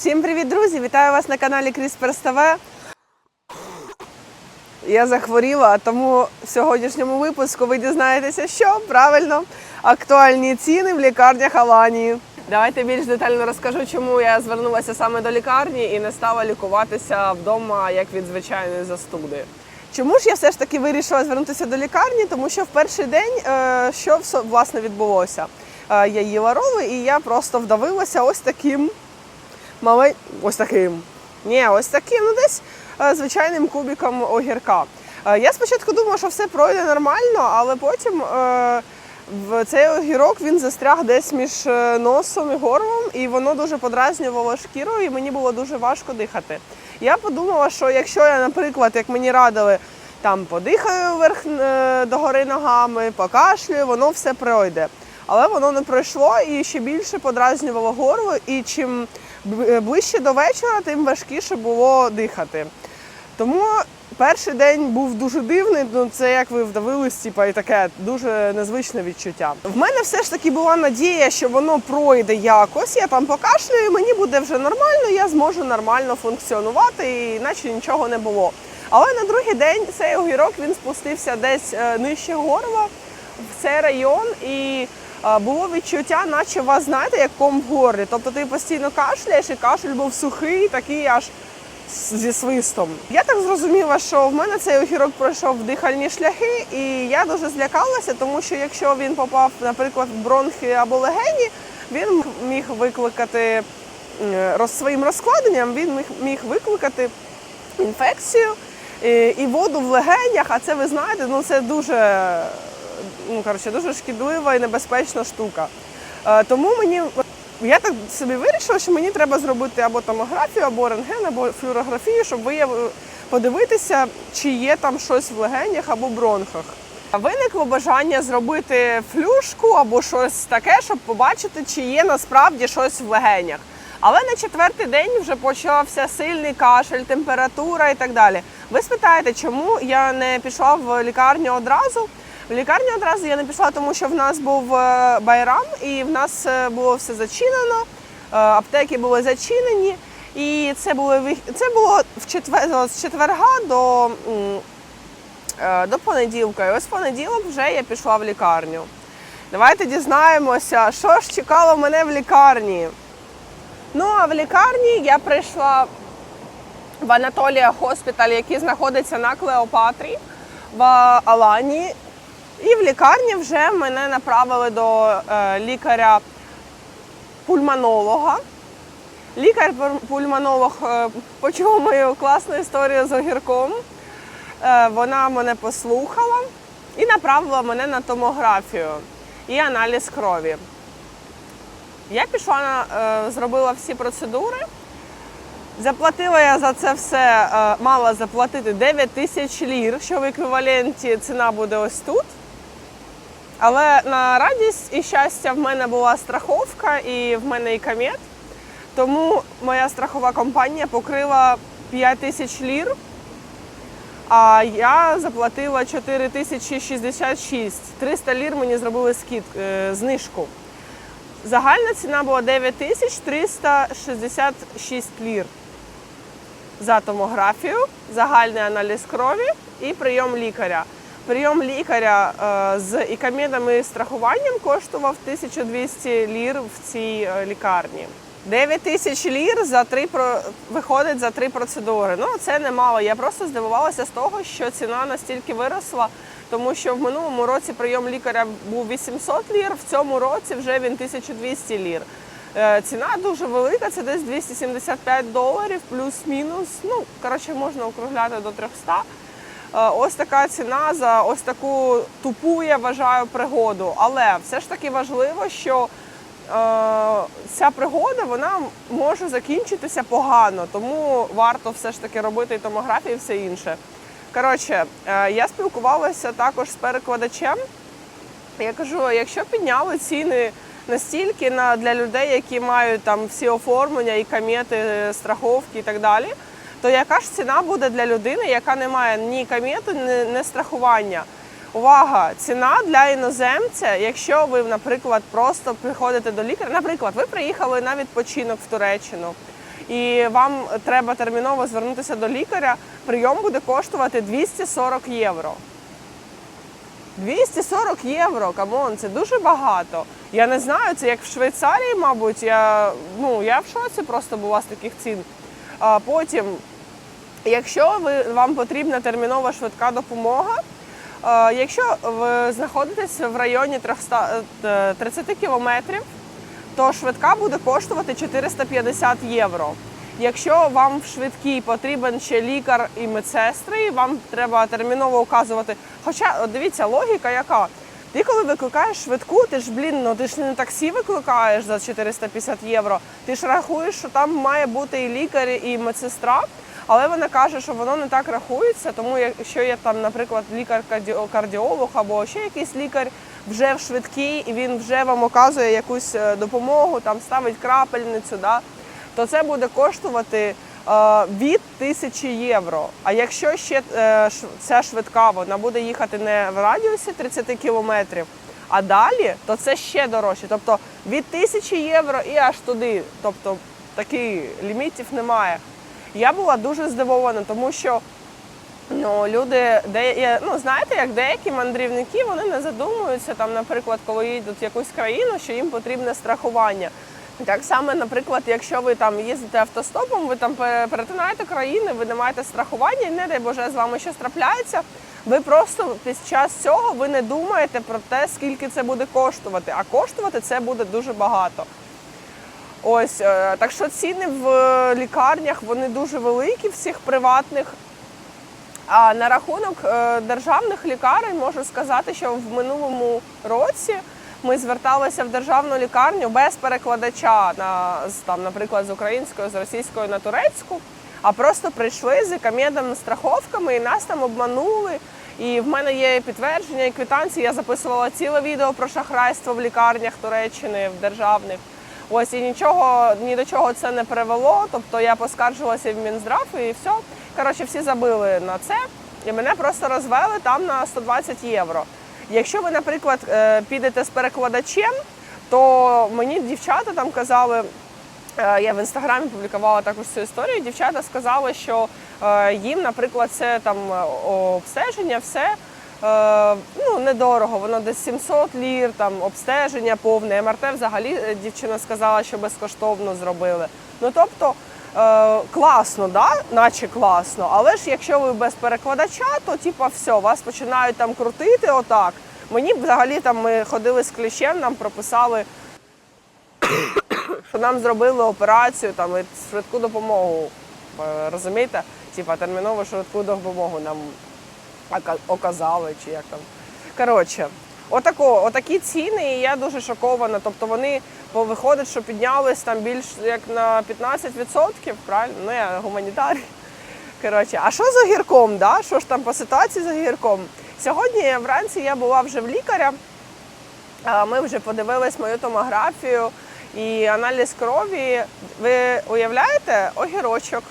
Всім привіт, друзі! Вітаю вас на каналі Кріспер ТВ. Я захворіла, тому в сьогоднішньому випуску ви дізнаєтеся, що правильно актуальні ціни в лікарнях Аланії. Давайте більш детально розкажу, чому я звернулася саме до лікарні і не стала лікуватися вдома як від звичайної застуди. Чому ж я все ж таки вирішила звернутися до лікарні? Тому що в перший день е, що власне відбулося? Е, Я їла роли і я просто вдавилася ось таким малень... ось таким. Ні, ось таким, ну десь е, звичайним кубиком огірка. Е, Я спочатку думала, що все пройде нормально, але потім е, цей огірок він застряг десь між носом і горлом, і воно дуже подразнювало шкіру, і мені було дуже важко дихати. Я подумала, що якщо я, наприклад, як мені радили, там подихаю вверх догори ногами, покашлюю, воно все пройде. Але воно не пройшло і ще більше подразнювало горло, і чим ближче до вечора, тим важкіше було дихати. Тому перший день був дуже дивний. Ну це як ви вдавились, типа, і таке дуже незвичне відчуття. В мене все ж таки була надія, що воно пройде якось. Я там покашлюю, мені буде вже нормально, я зможу нормально функціонувати, і наче нічого не було. Але на другий день цей огірок він спустився десь е, нижче горла в цей район і. Було відчуття, наче вас знаєте, як ком в горлі. Тобто ти постійно кашляєш, і кашель був сухий, такий аж зі свистом. Я так зрозуміла, що в мене цей огірок пройшов дихальні шляхи, і я дуже злякалася, тому що якщо він попав, наприклад, в бронхи або легені, він міг викликати своїм розкладенням, він міг, викликати інфекцію і воду в легенях. А це ви знаєте, ну це дуже, ну коротше, дуже шкідлива і небезпечна штука. Е, Тому мені я так собі вирішила, що мені треба зробити або томографію, або рентген, або флюорографію, щоб вияв- подивитися, чи є там щось в легенях або бронхах. Виникло бажання зробити флюшку або щось таке, щоб побачити, чи є насправді щось в легенях. Але на четвертий день вже почався сильний кашель, температура і так далі. Ви спитаєте, чому я не пішла в лікарню одразу? В лікарню одразу я не пішла, тому що в нас був е, байрам, і в нас е, було все зачинено, е, аптеки були зачинені. І це було це було в четвер з четверга до, до понеділка. І ось в понеділок вже я пішла в лікарню. Давайте дізнаємося, що ж чекало мене в лікарні. Ну а в лікарні я прийшла в Анатолія Хоспіталь, який знаходиться на Клеопатрі в Алані. І в лікарні вже мене направили до е, лікаря-пульмонолога. Лікар-пульмонолог е, почув мою класну історію з огірком. Е, вона мене послухала і направила мене на томографію і аналіз крові. Я пішла зробила всі процедури. Заплатила я за це все, мала заплатити 9 тисяч лір, що в еквіваленті ціна буде ось тут. Але на радість і щастя в мене була страховка і в мене і комет. Тому моя страхова компанія покрила 5 тисяч лір, а я заплатила 4 тисячі 66. 300 лір мені зробили скид, е, знижку. Загальна ціна була 9 тисяч 366 лір за томографію, загальний аналіз крові і прийом лікаря. Прийом лікаря е, з ікамедами і страхуванням коштував 1200 лір в цій е, лікарні. 9 тисяч лір за три виходить за три процедури. Ну це немало. Я просто здивувалася з того, що ціна настільки виросла, тому що в минулому році прийом лікаря був 800 лір, в цьому році вже він 1200 лір. Е, Ціна дуже велика, це десь 275 доларів, плюс-мінус. Ну, коротше, можна округляти до 300. Е, Ось така ціна за ось таку тупу, я вважаю, пригоду. Але все ж таки важливо, що е, ця пригода вона може закінчитися погано, тому варто все ж таки робити і томографію, і все інше. Коротше, е, я спілкувалася також з перекладачем. Я кажу, якщо підняли ціни настільки на для людей, які мають там всі оформлення, і камети, страховки і так далі, то яка ж ціна буде для людини, яка не має ні камету, ні, ні страхування? Увага! Ціна для іноземця, якщо ви, наприклад, просто приходите до лікаря, наприклад, ви приїхали на відпочинок в Туреччину, і вам треба терміново звернутися до лікаря, прийом буде коштувати 240 євро. 240 євро, камон, це дуже багато. Я не знаю, це як в Швейцарії, мабуть. Я, ну, я в шоці просто була з таких цін. А потім, якщо ви, вам потрібна термінова швидка допомога, е, якщо ви знаходитесь в районі 300, е, 30 кілометрів, то швидка буде коштувати 450 євро. Якщо вам в швидкій потрібен ще лікар і медсестри, вам треба терміново указувати. Хоча дивіться, логіка яка. Ти коли викликаєш швидку, ти ж блін, ну ти ж не таксі викликаєш за 450 євро. Ти ж рахуєш, що там має бути і лікар, і медсестра. Але вона каже, що воно не так рахується, тому якщо є там, наприклад, лікар-кардіолог або ще якийсь лікар вже в швидкій, і він вже вам оказує якусь е, допомогу, там ставить крапельницю, да, то це буде коштувати е, від тисячі євро. А якщо ще е, ця швидка вона буде їхати не в радіусі 30 кілометрів, а далі, то це ще дорожче. Тобто від тисячі євро і аж туди. Тобто таких лімітів немає. Я була дуже здивована, тому що Ну, люди, де ну знаєте, як деякі мандрівники вони не задумуються там, наприклад, коли їдуть в якусь країну, що їм потрібне страхування. Так само, наприклад, якщо ви там їздите автостопом, ви там перетинаєте країни, ви не маєте страхування, і не дай Боже, з вами щось трапляється. Ви просто під час цього ви не думаєте про те, скільки це буде коштувати. А коштувати це буде дуже багато. Ось е, так що ціни в е, лікарнях вони дуже великі, всіх приватних. А на рахунок е, державних лікарень можу сказати, що в минулому році ми зверталися в державну лікарню без перекладача на там, наприклад, з української, з російської на турецьку, а просто прийшли з комедами страховками і нас там обманули. І в мене є підтвердження і квитанції. Я записувала ціле відео про шахрайство в лікарнях Туреччини в державних. Ось і нічого ні до чого це не привело. Тобто я поскаржилася в Мінздрав і все. Коротше, всі забили на це, і мене просто розвели там на 120 євро. Якщо ви, наприклад, е, підете з перекладачем, то мені дівчата там казали. е, Я в інстаграмі публікувала також цю історію. Дівчата сказали, що е, їм, наприклад, це там обстеження, все ну недорого. Воно десь 700 лір, там обстеження повне. МРТ взагалі е, дівчина сказала, що безкоштовно зробили. Ну тобто е, класно, да? наче класно. Але ж якщо ви без перекладача, то типа все, вас починають там крутити отак. Мені взагалі там ми ходили з кліщем, нам прописали що нам зробили операцію там і швидку допомогу. е, Розумієте? Типа термінову швидку допомогу нам оказали, чи як там. Коротше, отако, отакі ціни, і я дуже шокована. Тобто вони виходить, що піднялись там більш як на 15%, правильно? Ну я гуманітарій. Коротше, а що з огірком? Да? Що ж там по ситуації з огірком? Сьогодні вранці я була вже в лікаря. Ми вже подивились мою томографію і аналіз крові. Ви уявляєте огірочок?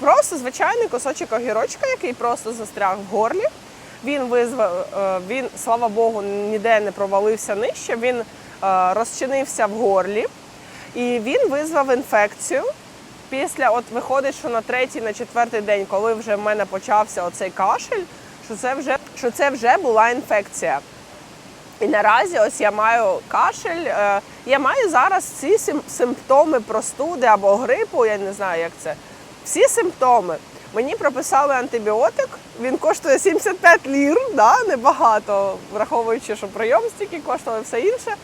Просто звичайний кусочок огірочка, який просто застряг в горлі. Він визвав, е, він, слава Богу, ніде не провалився нижче. Він е, розчинився в горлі і він визвав інфекцію. Після, от виходить, що на третій, на четвертий день, коли вже в мене почався оцей кашель, що це вже, що це вже була інфекція. І наразі ось я маю кашель. е, Я маю зараз сим- симптоми простуди або грипу, я не знаю, як це. Всі симптоми. Мені прописали антибіотик, він коштує 75 лір, да, небагато, враховуючи, що прийом стільки коштував все інше.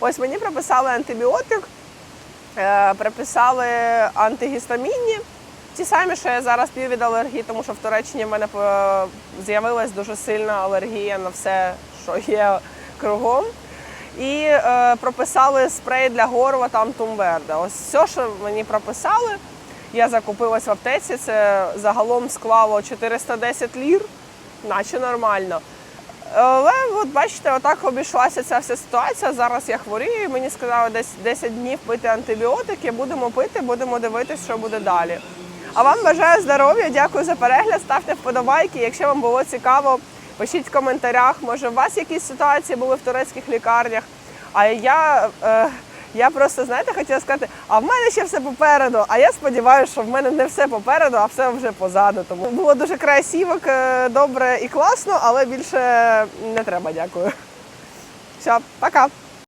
Ось мені прописали антибіотик, е, приписали антигістамінні. Ті самі, що я зараз п'ю від алергії, тому що в Туреччині в мене е, з'явилась дуже сильна алергія на все, що є кругом. І е, прописали спрей для горла там Тумберда. Ось все, що мені прописали. Я закупилась в аптеці. Це загалом склало 410 лір, наче нормально. Але от бачите, отак обійшлася ця вся ситуація. Зараз я хворію. і Мені сказали десь 10 днів пити антибіотики. Будемо пити, будемо дивитися, що буде далі. А вам бажаю здоров'я, дякую за перегляд. Ставте вподобайки. Якщо вам було цікаво, пишіть в коментарях. Може, у вас якісь ситуації були в турецьких лікарнях. А я, е, Я просто, знаєте, хотіла сказати, а в мене ще все попереду. А я сподіваюся, що в мене не все попереду, а все вже позаду. Тому було дуже красиво, добре і класно, але більше не треба, дякую. Все, пока.